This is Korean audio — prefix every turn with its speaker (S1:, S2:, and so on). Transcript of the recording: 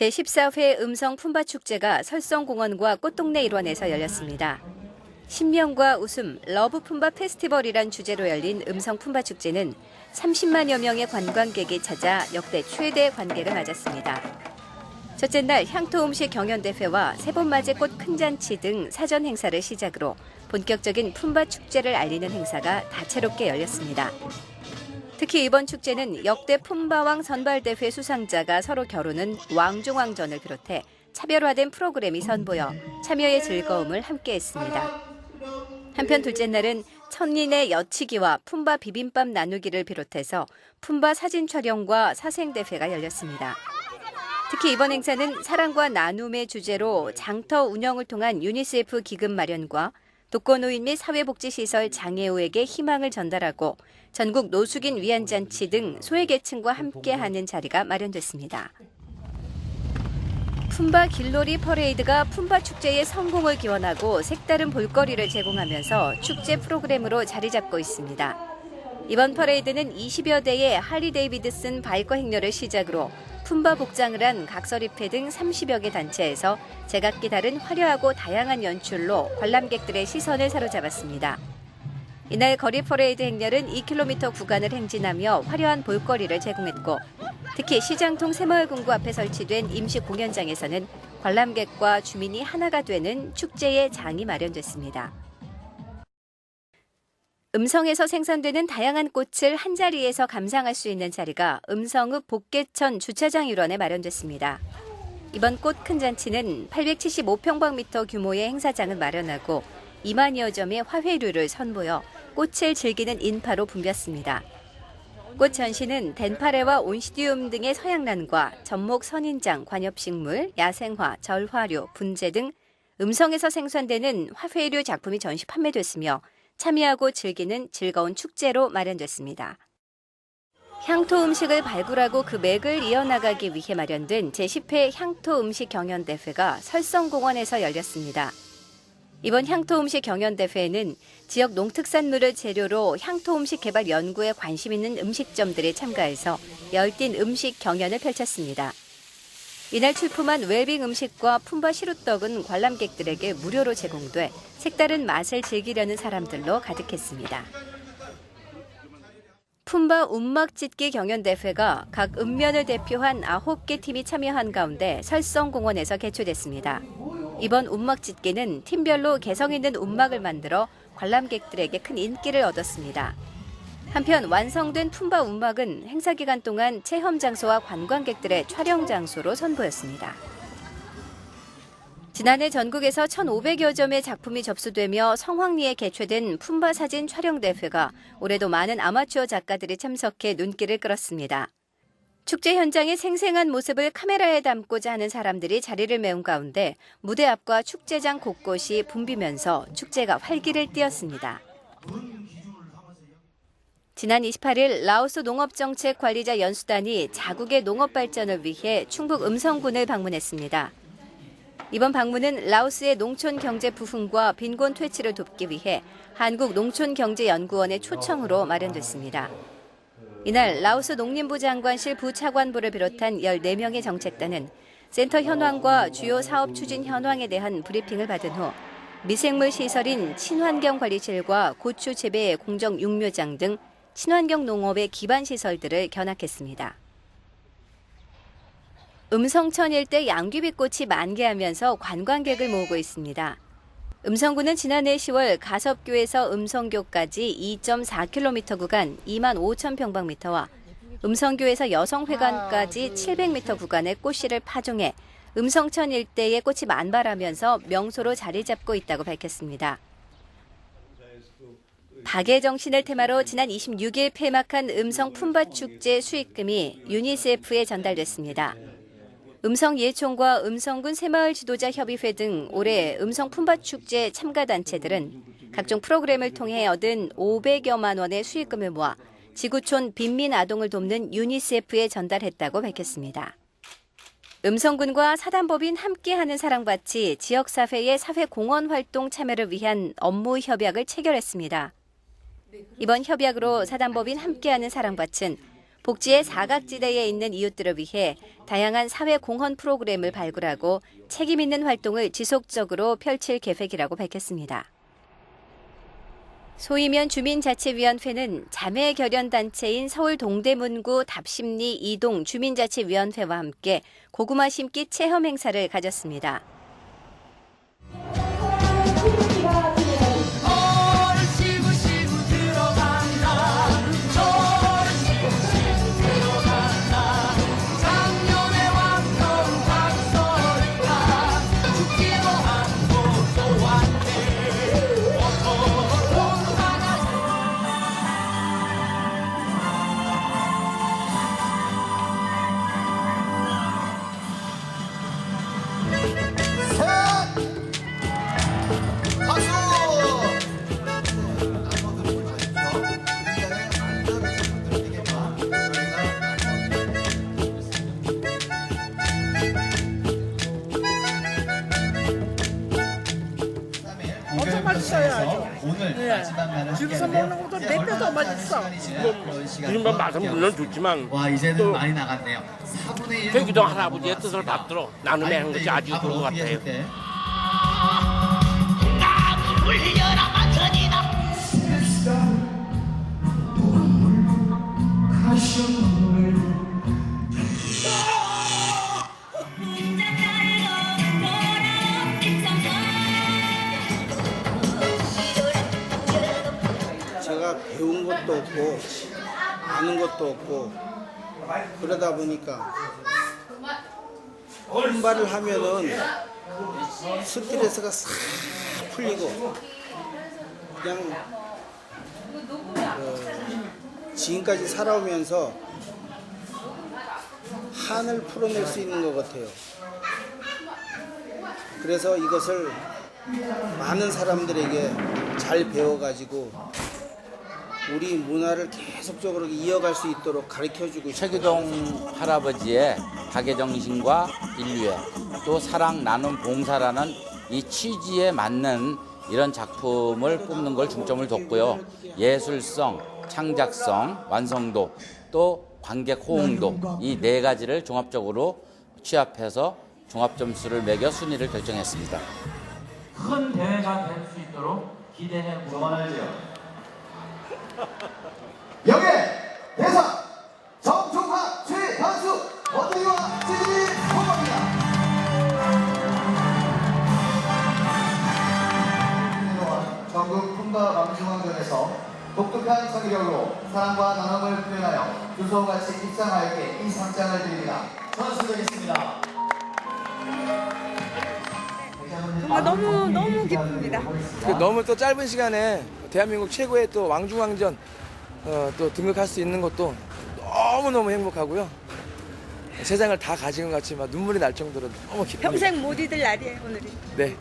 S1: 제14회 음성 품바 축제가 설성공원과 꽃동네 일원에서 열렸습니다. 신명과 웃음, 러브 품바 페스티벌이란 주제로 열린 음성 품바 축제는 30만여 명의 관광객이 찾아 역대 최대 관객을 맞았습니다. 첫째 날 향토 음식 경연대회와 세번 맞이 꽃 큰잔치 등 사전 행사를 시작으로 본격적인 품바 축제를 알리는 행사가 다채롭게 열렸습니다. 특히 이번 축제는 역대 품바왕 선발대회 수상자가 서로 겨루는 왕중왕전을 비롯해 차별화된 프로그램이 선보여 참여의 즐거움을 함께했습니다. 한편 둘째 날은 천린의 여치기와 품바 비빔밥 나누기를 비롯해서 품바 사진 촬영과 사생대회가 열렸습니다. 특히 이번 행사는 사랑과 나눔의 주제로 장터 운영을 통한 유니세프 기금 마련과 독거노인 및 사회복지시설 장애우에게 희망을 전달하고 전국 노숙인 위안잔치 등 소외계층과 함께하는 자리가 마련됐습니다. 품바 길놀이 퍼레이드가 품바 축제의 성공을 기원하고 색다른 볼거리를 제공하면서 축제 프로그램으로 자리 잡고 있습니다. 이번 퍼레이드는 20여 대의 할리 데이비드슨 바이커 행렬을 시작으로 품바 복장을 한 각설입회 등 30여 개 단체에서 제각기 다른 화려하고 다양한 연출로 관람객들의 시선을 사로잡았습니다. 이날 거리 퍼레이드 행렬은 2km 구간을 행진하며 화려한 볼거리를 제공했고 특히 시장통 새마을금고 앞에 설치된 임시 공연장에서는 관람객과 주민이 하나가 되는 축제의 장이 마련됐습니다. 음성에서 생산되는 다양한 꽃을 한자리에서 감상할 수 있는 자리가 음성읍 복개천 주차장 일원에 마련됐습니다. 이번 꽃 큰 잔치는 875평방미터 규모의 행사장을 마련하고 2만여 점의 화훼류를 선보여 꽃을 즐기는 인파로 붐볐습니다. 꽃 전시는 덴파레와 온시디움 등의 서양란과 전목 선인장, 관엽식물, 야생화, 절화류, 분재 등 음성에서 생산되는 화훼류 작품이 전시 판매됐으며 참여하고 즐기는 즐거운 축제로 마련됐습니다. 향토 음식을 발굴하고 그 맥을 이어나가기 위해 마련된 제10회 향토 음식 경연대회가 설성공원에서 열렸습니다. 이번 향토 음식 경연대회에는 지역 농특산물을 재료로 향토 음식 개발 연구에 관심 있는 음식점들이 참가해서 열띤 음식 경연을 펼쳤습니다. 이날 출품한 웰빙 음식과 품바 시루떡은 관람객들에게 무료로 제공돼 색다른 맛을 즐기려는 사람들로 가득했습니다. 품바 운막 찢기 경연대회가 각 읍면을 대표한 9개 팀이 참여한 가운데 설성공원에서 개최됐습니다. 이번 운막 찢기는 팀별로 개성 있는 운막을 만들어 관람객들에게 큰 인기를 얻었습니다. 한편 완성된 품바 운막은 행사 기간 동안 체험 장소와 관광객들의 촬영 장소로 선보였습니다. 지난해 전국에서 1,500여 점의 작품이 접수되며 성황리에 개최된 품바 사진 촬영 대회가 올해도 많은 아마추어 작가들이 참석해 눈길을 끌었습니다. 축제 현장의 생생한 모습을 카메라에 담고자 하는 사람들이 자리를 메운 가운데 무대 앞과 축제장 곳곳이 붐비면서 축제가 활기를 띠었습니다. 지난 28일 라오스 농업정책관리자 연수단이 자국의 농업 발전을 위해 충북 음성군을 방문했습니다. 이번 방문은 라오스의 농촌 경제 부흥과 빈곤 퇴치를 돕기 위해 한국 농촌경제연구원의 초청으로 마련됐습니다. 이날 라오스 농림부 장관실 부차관부를 비롯한 14명의 정책단은 센터 현황과 주요 사업 추진 현황에 대한 브리핑을 받은 후 미생물 시설인 친환경 관리실과 고추 재배 공정 육묘장 등 친환경 농업의 기반 시설들을 견학했습니다. 음성천 일대 양귀비꽃이 만개하면서 관광객을 모으고 있습니다. 음성구는 지난해 10월 가섭교에서 음성교까지 2.4km 구간 2만 5천 평방미터와 음성교에서 여성회관까지 700m 구간의 꽃씨를 파종해 음성천 일대의 꽃이 만발하면서 명소로 자리 잡고 있다고 밝혔습니다. 박의 정신을 테마로 지난 26일 폐막한 음성 품바 축제 수익금이 유니세프에 전달됐습니다. 음성 예총과 음성군 새마을 지도자 협의회 등 올해 음성 품바 축제 참가 단체들은 각종 프로그램을 통해 얻은 500여만 원의 수익금을 모아 지구촌 빈민 아동을 돕는 유니세프에 전달했다고 밝혔습니다. 음성군과 사단법인 함께하는 사랑밭이 지역사회의 사회공헌 활동 참여를 위한 업무 협약을 체결했습니다. 이번 협약으로 사단법인 함께하는 사랑밭은 복지의 사각지대에 있는 이웃들을 위해 다양한 사회 공헌 프로그램을 발굴하고 책임 있는 활동을 지속적으로 펼칠 계획이라고 밝혔습니다. 소이면 주민자치위원회는 자매 결연 단체인 서울 동대문구 답심리 이동 주민자치위원회와 함께 고구마 심기 체험 행사를 가졌습니다.
S2: 집에서. 먹는
S3: 이제
S2: 몇 배더
S3: 얼마
S2: 맛있어.
S4: 지금 맛은 물론 좋지만
S3: 와 이제는
S4: 또
S3: 많이 나갔네요. 4분의 1
S4: 대기동 할아버지의 뜻을 받들어 나눔의 한 것이 아주 좋은 것 같아요.
S5: 아는 것도 없고 그러다 보니까 혼발을 하면은 스트레스가 싹 풀리고 그냥 그 지금까지 살아오면서 한을 풀어낼 수 있는 것 같아요. 그래서 이것을 많은 사람들에게 잘 배워가지고 우리 문화를 계속적으로 이어갈 수 있도록 가르쳐주고.
S6: 최기동 할아버지의 박애정신과 인류애 또 사랑 나눔 봉사라는 이 취지에 맞는 이런 작품을 뽑는 걸 중점을 뒀고요. 예술성, 창작성, 완성도 또 관객 호응도 이 네 가지를 종합적으로 취합해서 종합 점수를 매겨 순위를 결정했습니다.
S7: 큰 대회가 될 수 있도록 기대해 보겠습니다.
S3: 영예 대상 정종학 최단수 원대리와 찌질이 후보입니다. 전국 품과 망중왕전에서 독특한 성의력으로 사랑과 나눔을 표현하여 주소같이 입상하였기에 이 상장을 드립니다. 선수되겠습니다.
S2: 정말 너무 너무 기쁩니다.
S8: 그 너무 또 짧은 시간에 대한민국 최고의 또 왕중왕전 어, 또 등극할 수 있는 것도 너무 너무 행복하고요. 세상을 다 가진 것 같이 막 눈물이 날 정도로 너무 기쁩니다.
S2: 평생 못 잊을 날이에요 오늘이.
S8: 네,